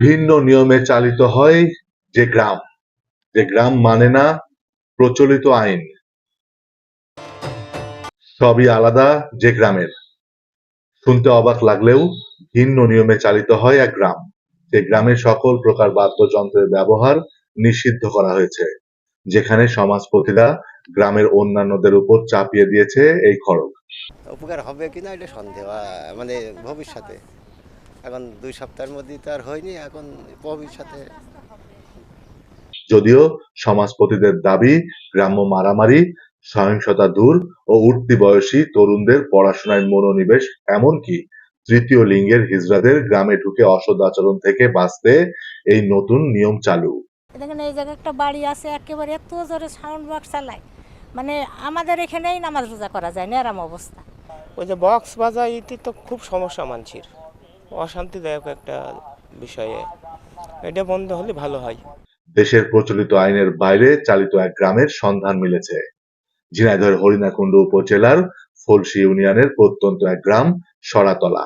ভিন্ন নিয়মে চালিত হয় যে গ্রাম। যে গ্রাম মানে না প্রচলিত আইন। সবই আলাদা যে গ্রামের। শুনতে অবাক লাগলেও ভিন্ন নিয়মে চালিত হয় এক গ্রাম। যে গ্রামে সকল প্রকার বাদ্যযন্ত্রের ব্যবহার নিষিদ্ধ করা হয়েছে, যেখানে সমাজপতিরা গ্রামের অন্যান্যদের উপর চাপিয়ে দিয়েছে এই খড়গ। উপকার হবে কিনা এটা সন্দেহ মানে ভবিষ্যতে। এখন দুই সপ্তাহের মধ্যে তো আর হয়নি এখন ভবিষ্যতে যদিও সমাজপতিদের দাবি গ্রাম্য মারামারি সহিংসতা দূর ও উঠতি বয়সী তরুণদের পড়াশোনায় মনোনিবেশ এমনকি তৃতীয় লিঙ্গের হিজড়াদের গ্রামে ঢুকে অসৎ আচরণ থেকে বাঁচতে এই নতুন নিয়ম চালু। দেখেন এই জায়গায় একটা বাড়ি আছে একেবারে এত জোরে সাউন্ড বক্স চালায়। মানে আমাদের এখানেই নামাজ রোজা করা যায় না এরম অবস্থা। ওই যে বক্স বাজায় এতে তো খুব সমস্যা মানছির অশান্তিদায়ক একটা বিষয়ে। এটা বন্ধ হলে ভালো হয়। দেশের প্রচলিত আইনের বাইরে চালিত এক গ্রামের সন্ধান মিলেছে। ঝিনাইদহের হরিণাকুণ্ড উপজেলার ফলসি ইউনিয়নের প্রত্যন্ত এক গ্রাম সরাতলা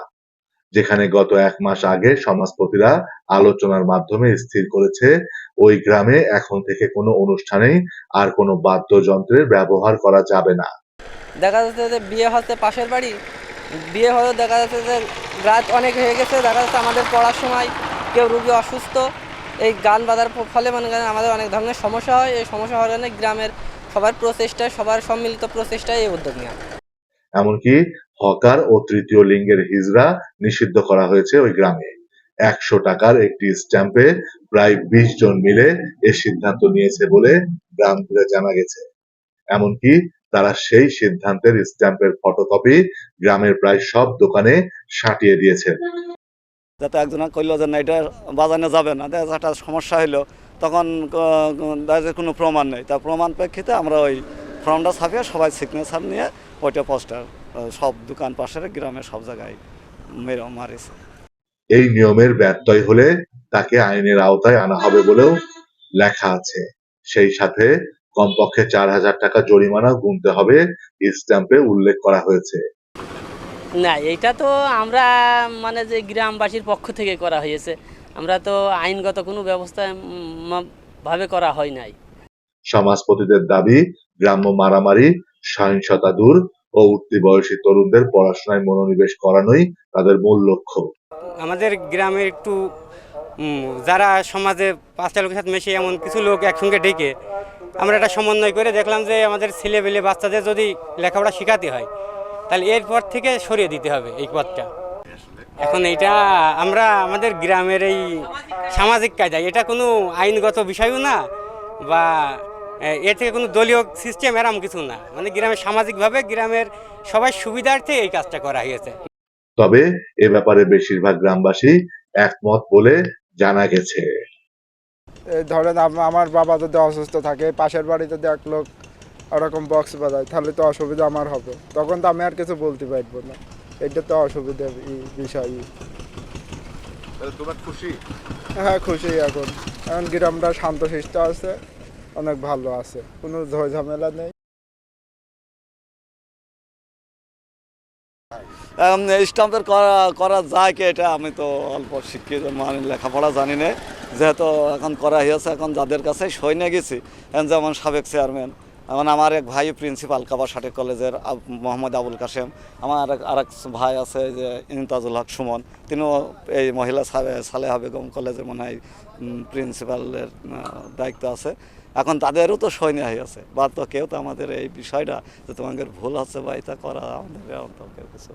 যেখানে গত এক মাস আগে সমাজপতিরা আলোচনার মাধ্যমে স্থির করেছে ওই গ্রামে এখন থেকে কোনো অনুষ্ঠানেই আর কোনো বাদ্যযন্ত্রের ব্যবহার করা যাবে না। দেখা যাচ্ছে যে বিয়ে হচ্ছে পাশের বাড়ি। বিয়ে হলেও দেখা যাচ্ছে যে রাত অনেক হয়ে গেছে, দেখা যাচ্ছে আমাদের পড়ার সময় কেউ রুগী অসুস্থ। এই গান বাজার ফলে মনে করেন আমাদের অনেক ধরনের সমস্যা হয়, এই সমস্যা হওয়ার কারণে গ্রামের সবার প্রচেষ্টায় সবার সম্মিলিত প্রচেষ্টায় এই উদ্যোগ নেওয়া। এমনকি হকার ও তৃতীয় লিঙ্গের হিজড়া নিষিদ্ধ করা হয়েছে ওই গ্রামে। একশো টাকার একটি স্ট্যাম্পে প্রায় বিশ জন মিলে এ সিদ্ধান্ত নিয়েছে বলে গ্রাম জানা গেছে। এমনকি তারা সেই সিদ্ধান্তের স্ট্যাম্পের ফটোকপি গ্রামের প্রায় সব দোকানে সাঁটিয়ে দিয়েছেন যাতে একজন কইলো যে না এটা বাজানো যাবে না। একটা সমস্যা হইল। তখন কোনো প্রমাণ নেই। তা প্রমাণ প্রেক্ষিতে আমরা ওই ফর্মটা ছাপিয়ে সবাই সিগনেচার নিয়ে ওইটা পোস্টার সব দোকান পাশের গ্রামে সব জায়গায় মেরে মারিছে। এই নিয়মের ব্যত্যয় হলে তাকে আইনের আওতায় আনা হবে বলেও লেখা আছে। সেই সাথে কমপক্ষে চার হাজার টাকা জরিমানা গুনতে হবে স্ট্যাম্পে উল্লেখ করা হয়েছে। না এটা তো আমরা মানে যে গ্রামবাসীর পক্ষ থেকে করা হয়েছে আমরা তো আইনগত কোনো ব্যবস্থা ভাবে করা হয় নাই। সমাজপতিদের দাবি গ্রাম্য মারামারি সহিংসতা দূর ও উঠতি বয়সী তরুণদের পড়াশোনায় মনোনিবেশ করানোই তাদের মূল লক্ষ্য। আমাদের গ্রামে একটু উম, যারা সমাজে পাঁচটা লোকের সাথে মেশে এমন কিছু লোক একসঙ্গে ডেকে আমরা একটা সমন্বয় করে দেখলাম যে আমাদের ছেলেবেলে বাচ্চাদের যদি লেখাপড়া শেখাতে হয়, তাহলে এরপর থেকে সরিয়ে দিতে হবে এই পথটা। এখন এটা আমরা আমাদের গ্রামের এই সামাজিক কায়দা এটা কোনো আইনগত বিষয়ও না বা এর থেকে কোনো দলীয় সিস্টেম এরম কিছু না। মানে গ্রামের সামাজিকভাবে গ্রামের সবাই সুবিধার্থে এই কাজটা করা হয়েছে। তবে এ ব্যাপারে বেশিরভাগ গ্রামবাসী একমত বলে জানা গেছে। ধরেন আমার বাবা যদি অসুস্থ থাকে পাশের বাড়িতে যদি এক লোক ওরকম বক্স বাজায় তাহলে তো অসুবিধা আমার হবে। তখন তো আমি আর কিছু বলতে পারব না। এটা তো অসুবিধার বিষয় খুশি? হ্যাঁ খুশি এখন। এখন গ্রামটা শান্তশিষ্ট আছে অনেক ভালো আছে কোনো ঝয় ঝামেলা নেই। স্টাম্পের করা করা যায় কি এটা? আমি তো অল্প শিক্ষিত মানে লেখাপড়া জানি না। যেহেতু এখন করা হয়েছে এখন যাদের কাছে সই নিয়ে গেছি যেমন সাবেক চেয়ারম্যান, এখন আমার এক ভাই প্রিন্সিপাল কাবাসাটে কলেজের আব- মোহাম্মদ আবুল কাশেম, আমার আরেক আরেক ভাই আছে যে ইমতাজুল হক সুমন, তিনিও এই মহিলা সালে- সালেহা বেগম কলেজে মনে হয় প্রিন্সিপালের দায়িত্ব আছে। এখন তাদেরও তো সৈন্য হয়ে হয়েছে বা তো কেউ তো আমাদের এই বিষয়টা যে তোমাদের ভুল আছে বা এটা করা আমাদের কেউ কিছু।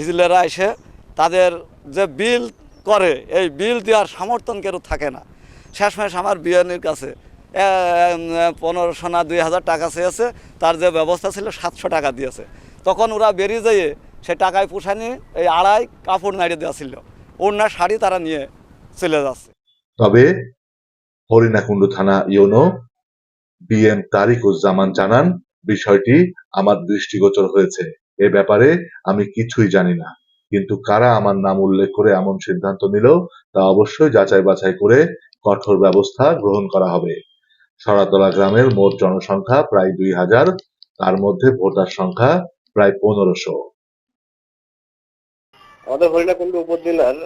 হিজলেরা এসে তাদের যে বিল করে, এই বিল দেওয়ার সমর্থন কেউ থাকে না। শেষমেশ আমার বিয়ানির কাছে পনেরোশো না দুই হাজার টাকা চেয়েছে, তার যে ব্যবস্থা ছিল সাতশো টাকা দিয়েছে। তখন ওরা বেরিয়ে যেয়ে সে টাকায় পোষা নিয়ে এই আড়াই কাপড় নাড়িয়ে দেওয়া ছিল। ওড়না শাড়ি তারা নিয়ে চলে যাচ্ছে। তবে হরিণাকুণ্ড থানা ইউনো বিএম তারিকুজ্জামান জানান, বিষয়টি আমার দৃষ্টিগোচর হয়েছে। এ ব্যাপারে আমি কিছুই জানি না। কিন্তু কারা আমার নাম উল্লেখ করে এমন সিদ্ধান্ত নিল, তা অবশ্যই যাচাই বাছাই করে কঠোর ব্যবস্থা গ্রহণ করা হবে। সরাতলা গ্রামের মোট জনসংখ্যা প্রায় দুই হাজার, তার মধ্যে ভোটার সংখ্যা প্রায় পনেরোশো। আমাদের হরিণাকুণ্ড উপজেলার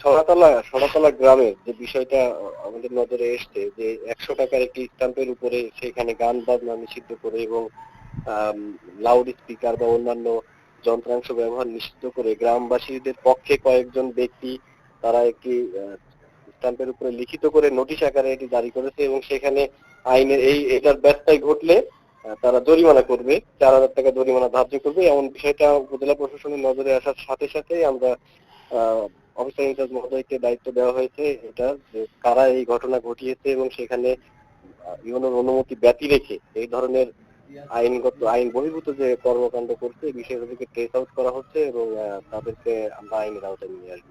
সরাতলা সরাতলা গ্রামের যে বিষয়টা আমাদের নজরে এসছে, যে একশো টাকার একটি স্ট্যাম্পের উপরে সেখানে গান বাজনা নিষিদ্ধ করে এবং লাউড স্পিকার বা অন্যান্য যন্ত্রাংশ ব্যবহার নিষিদ্ধ করে গ্রামবাসীদের পক্ষে কয়েকজন ব্যক্তি তারা একটি স্ট্যাম্পের উপরে লিখিত করে নোটিশ আকারে এটি জারি করেছে এবং সেখানে আইনের এই, এটার ব্যত্যয় ঘটলে তারা জরিমানা করবে, চার হাজার টাকা জরিমানা ধার্য করবে। এমন বিষয়টা উপজেলা প্রশাসনের নজরে আসার সাথে সাথে আমরা অফিসার ইনচার্জ মহোদয়কে দায়িত্ব দেওয়া হয়েছে এটা, যে কারা এই ঘটনা ঘটিয়েছে এবং সেখানে ইউনোর অনুমতি ব্যতি রেখে এই ধরনের আইনগত, আইন বহির্ভূত যে কর্মকাণ্ড করছে, এই বিষয়গুলোকে ট্রেস আউট করা হচ্ছে এবং তাদেরকে আমরা আইনের আওতায় নিয়ে আসব।